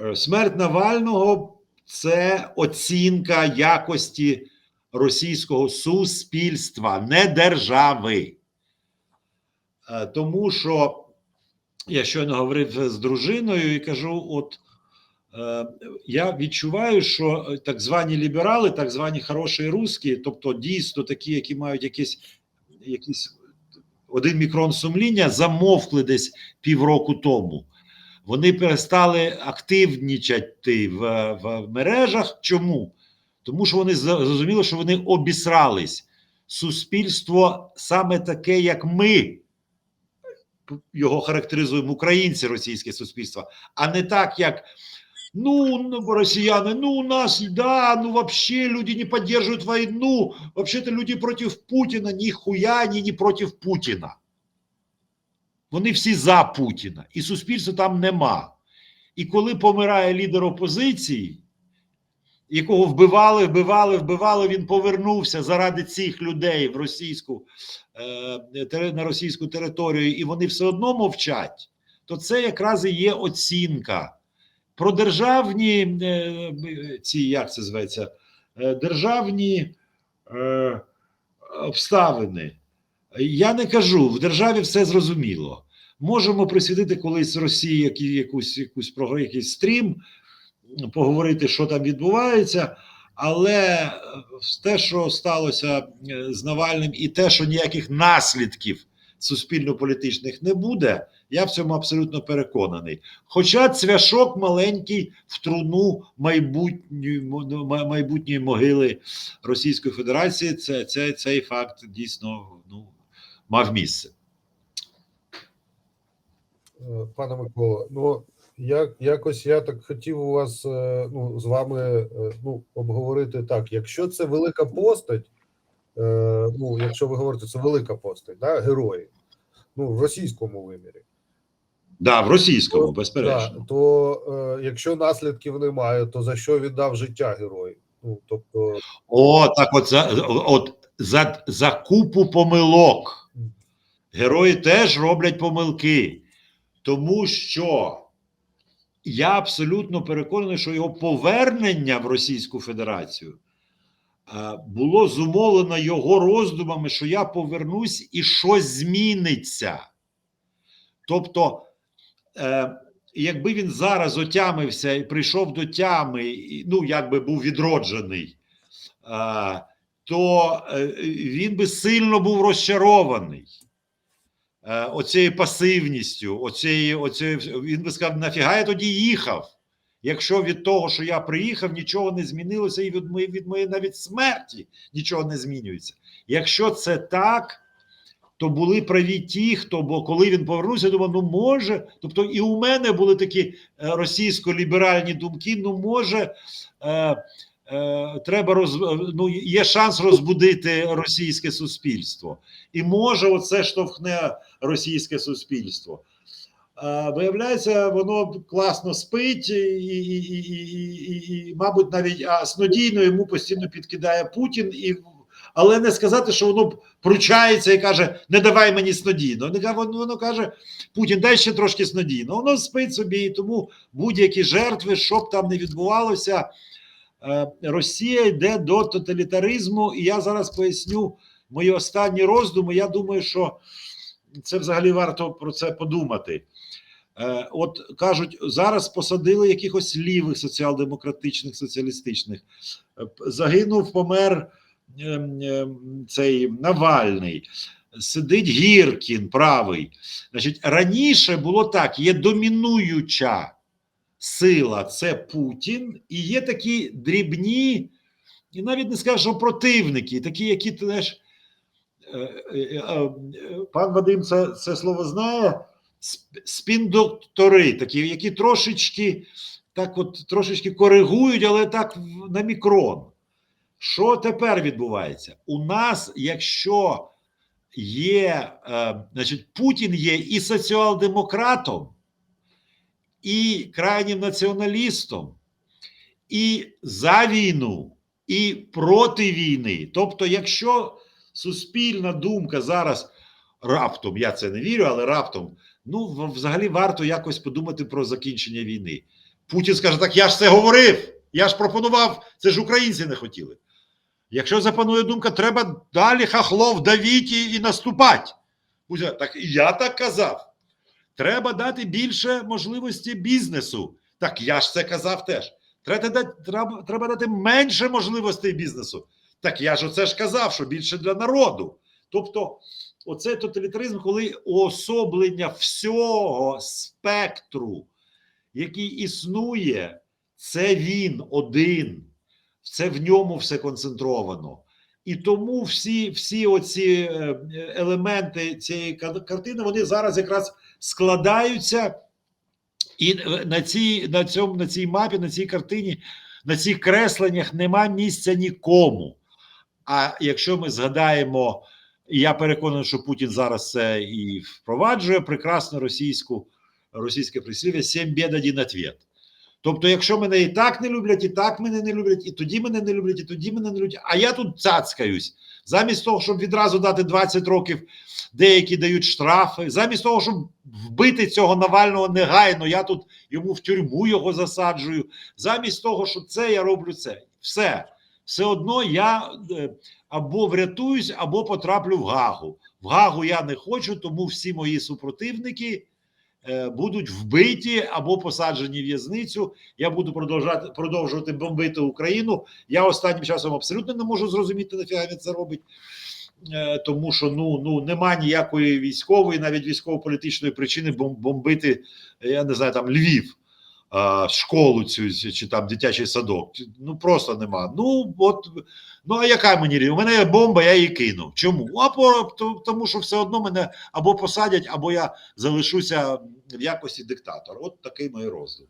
Е, Смерть Навального це оцінка якості російського суспільства, не держави. Е, Тому що я щойно говорив з дружиною і кажу: от е, я відчуваю, що так звані ліберали, так звані хороші русські, тобто дійсно такі, які мають якісь, якісь один мікрон сумління, замовкли десь півроку тому. Вони перестали активнічати в, в мережах. Чому? Тому що вони зрозуміли, що вони обісрались. Суспільство саме таке, як ми його характеризуємо, українці, російське суспільство, а не так, як ну, ну, росіяни, ну у нас, да, ну вообще люди не поддерживают войну, вообще-то люди против Путіна, ніхуя они не против Путіна. Вони всі за Путіна, і суспільства там нема. І коли помирає лідер опозиції, якого вбивали, вбивали, вбивали, він повернувся заради цих людей в російську е, на російську територію, і вони все одно мовчать, то це якраз і є оцінка. Про державні е, ці, як це зветься, е, державні обставини. Я не кажу, в державі все зрозуміло. Можемо присвятити колись Росії якусь, якусь програ- якийсь стрім, поговорити, що там відбувається. Але е, те, що сталося е, з Навальним, і те, що ніяких наслідків суспільно-політичних не буде, я в цьому абсолютно переконаний. Хоча цвяшок маленький в труну майбутньої, мо- майбутньої могили Російської Федерації, це, це, цей факт дійсно ну, мав місце. Е, Пане Микола, ну як якось я так хотів у вас е, ну, з вами е, ну, обговорити так. Якщо це велика постать, ну якщо ви говорите, це велика постать, да, герої, ну в російському вимірі, Да, в російському, да, безперечно. то е, якщо наслідків немає, то за що віддав життя герой? Ну тобто, О, так от за, от за, за купу помилок. Герої теж роблять помилки, тому що я абсолютно переконаний, що його повернення в Російську Федерацію е, було зумовлено його роздумами, що я повернусь і щось зміниться. Тобто, е, якби він зараз отямився і прийшов до тями, ну, якби був відроджений, е, то він би сильно був розчарований. Е, Оцією пасивністю, оцією, оцією, він би сказав, нафіга я тоді їхав, якщо від того, що я приїхав, нічого не змінилося, і від моєї, від моєї навіть смерті нічого не змінюється. Якщо це так, то були праві ті, хто, бо коли він повернувся, думав, ну може, тобто і у мене були такі е, російсько-ліберальні думки, ну може. Е, е, Треба роз... ну, є шанс розбудити російське суспільство, і може оце штовхне російське суспільство. Виявляється, воно класно спить, і, і, і, і, і, мабуть, навіть а снодійно йому постійно підкидає Путін, і, але не сказати, що воно пручається і каже: не давай мені снодійно. Воно, воно каже: Путін, дай ще трошки снодійно. Воно спить собі, і тому будь-які жертви, що б там не відбувалося, е, Росія йде до тоталітаризму, і я зараз поясню мої останні роздуми. Я думаю, що це взагалі варто про це подумати. Е, От кажуть, зараз посадили якихось лівих соціал-демократичних, соціалістичних. Е, Загинув, помер ем, ем, цей Навальний, сидить Гіркін, правий. Значить, раніше було так: є домінуюча сила, це Путін, і є такі дрібні, і навіть не скажу, противники, такі, які теж. Е, е, е, Пан Вадим це, це слово знає. Спіндоктори, такі, які трошечки так от трошечки коригують, але так на мікрон. Що тепер відбувається? У нас, якщо є, значить, Путін є і соціал-демократом, і крайнім націоналістом, і за війну, і проти війни. Тобто, якщо суспільна думка зараз раптом, я це не вірю, але раптом, ну взагалі варто якось подумати про закінчення війни. Путін скаже: так я ж це говорив, я ж пропонував, це ж українці не хотіли. Якщо запанує думка, треба далі хахлов давіть і, і наступати. Так я так казав. Треба дати більше можливості бізнесу. Так я ж це казав теж. Треба дати, треба, треба дати менше можливостей бізнесу. Так я ж оце ж казав, що більше для народу. Тобто, оце тоталітаризм, коли уособлення всього спектру, який існує, це він один, це в ньому все концентровано. І тому всі, всі оці е, елементи цієї картини вони зараз якраз складаються, і е, на цій, на цьому, на цій мапі, на цій картині, на цих кресленнях нема місця нікому. А якщо ми згадаємо, я переконаний, що Путін зараз це і впроваджує прекрасну російську російське прислів'я «сім бід, один ответ». Тобто, якщо мене і так не люблять, і так мене не люблять, і тоді мене не люблять, і тоді мене не люблять, а я тут цацкаюсь. Замість того, щоб відразу дати 20 років, деякі дають штрафи, замість того, щоб вбити цього Навального негайно, я тут йому в тюрму його засаджую. Замість того, що це я роблю це. Все. Все одно я е, або врятуюсь, або потраплю в Гагу. В Гагу я не хочу, тому всі мої супротивники будуть вбиті або посаджені в в'язницю. Я буду продовжувати продовжувати бомбити Україну. Я останнім часом абсолютно не можу зрозуміти, нафіга він це робить. Е, Тому що ну, ну нема ніякої військової, навіть військово-політичної причини бом- бомбити, я не знаю, там Львів, школу цю чи там дитячий садок. Ну просто нема. Ну от ну а яка мені? У мене є бомба, я її кину. Чому? А по тому, що все одно мене або посадять, або я залишуся в якості диктатора. От такий мій роздум.